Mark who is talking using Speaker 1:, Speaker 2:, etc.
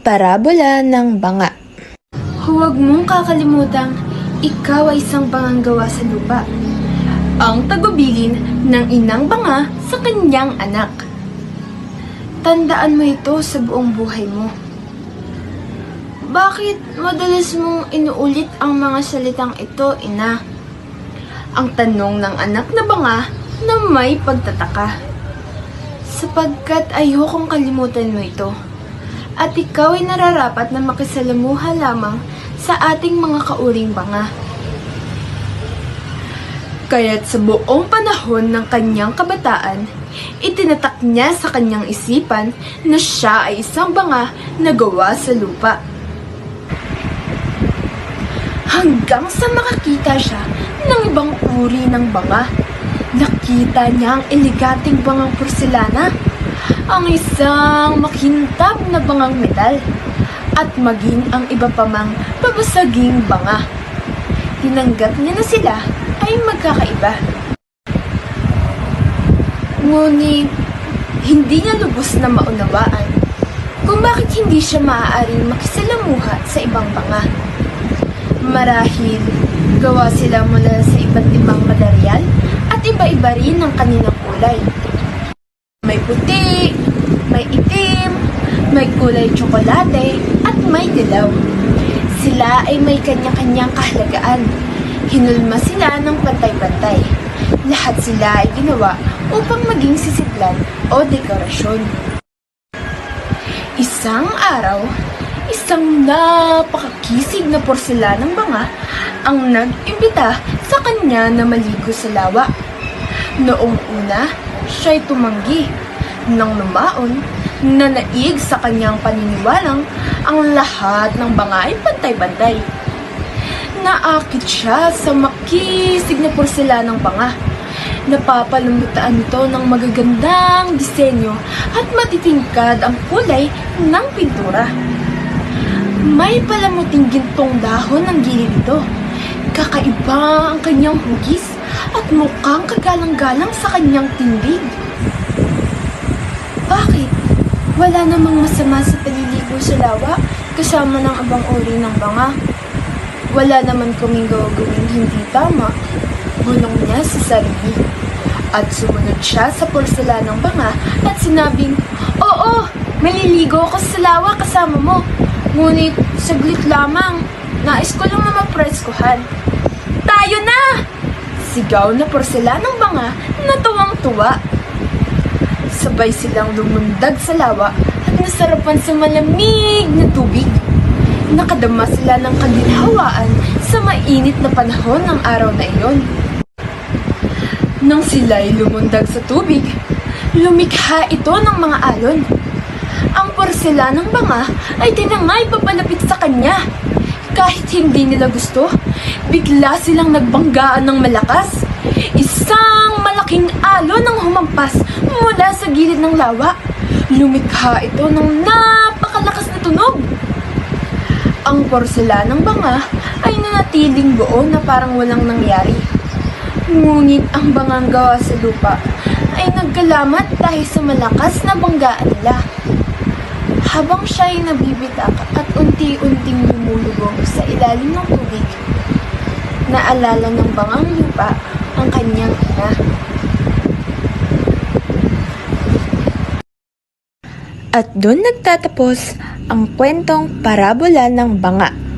Speaker 1: Parabola ng Banga
Speaker 2: Huwag mong kakalimutang ikaw ay isang bangang gawa sa lupa. Ang tagubilin ng inang banga sa kanyang anak. Tandaan mo ito sa buong buhay mo. Bakit madalas mong inuulit ang mga salitang ito, ina? Ang tanong ng anak na banga na may pagtataka. Sapagkat ayokong kalimutan mo ito at ikaw ay nararapat na makisalamuha lamang sa ating mga kauring banga. Kaya't sa buong panahon ng kanyang kabataan, itinatak niya sa kanyang isipan na siya ay isang banga na gawa sa lupa. Hanggang sa makakita siya ng ibang uri ng banga. Nakita niya ang eleganting bangang porselana ang isang makintab na bangang metal at maging ang iba pa mang babasaging banga. Tinanggap niya na sila ay magkakaiba. Ngunit, hindi niya lubos na maunawaan kung bakit hindi siya maaaring makisalamuha sa ibang banga. Marahil, gawa sila mula sa iba't ibang material at iba-iba rin ang kanilang kulay. Puti, may itim, may kulay tsokolate, at may dilaw. Sila ay may kanya-kanyang kahalagaan. Hinulma sila ng pantay-pantay. Lahat sila ay ginawa upang maging sisidlan o dekorasyon. Isang araw, isang napakakisig na porselanang banga ang nag-imbita sa kanya na maligo sa lawa. Noong una, siya'y tumanggi. Nang lumaon, nanaig sa kanyang paniniwalang ang lahat ng banga ay pantay-pantay. Naakit siya sa makisig na porselanang banga. Napapalambutaan ito ng magagandang disenyo at matitingkad ang kulay ng pintura. May palamuting gintong dahon ng gilid nito. Kakaiba ang kanyang hugis at mukhang kagalang-galang sa kanyang tindig. Bakit? Wala namang masama sa paliligo sa lawa kasama ng abang uri ng banga. Wala naman kaming gawagawing hindi tama. Bulong niya sa sarili. At sumunod siya sa porselanang banga at sinabing, Oo, maliligo ako sa lawa kasama mo. Ngunit saglit lamang, nais ko lang na mapreskuhan. Tayo na! Sigaw na porselanang banga na tuwang-tuwa. Sabay silang lumundag sa lawa at nasarapan sa malamig na tubig. Nakadama sila ng kaginhawaan sa mainit na panahon ng araw na iyon. Nang sila'y lumundag sa tubig, lumikha ito ng mga alon. Ang porselanang banga ay tinangay papalapit sa kanya. Kahit hindi nila gusto, bigla silang nagbanggaan ng malakas. Isang malaking alon ang humampas mula sa gilid ng lawa. Lumikha ito ng napakalakas na tunog. Ang porselanang banga ay nanatiling buo na parang walang nangyari. Ngunit ang bangang gawa sa lupa ay nagkalamat dahil sa malakas na banggaan nila. Habang siya ay nabibitak at unti-unting lumulubog sa ilalim ng tubig, naalala ng bangang lupa ang kanyang ina.
Speaker 1: At doon nagtatapos ang kwentong Parabola ng Banga.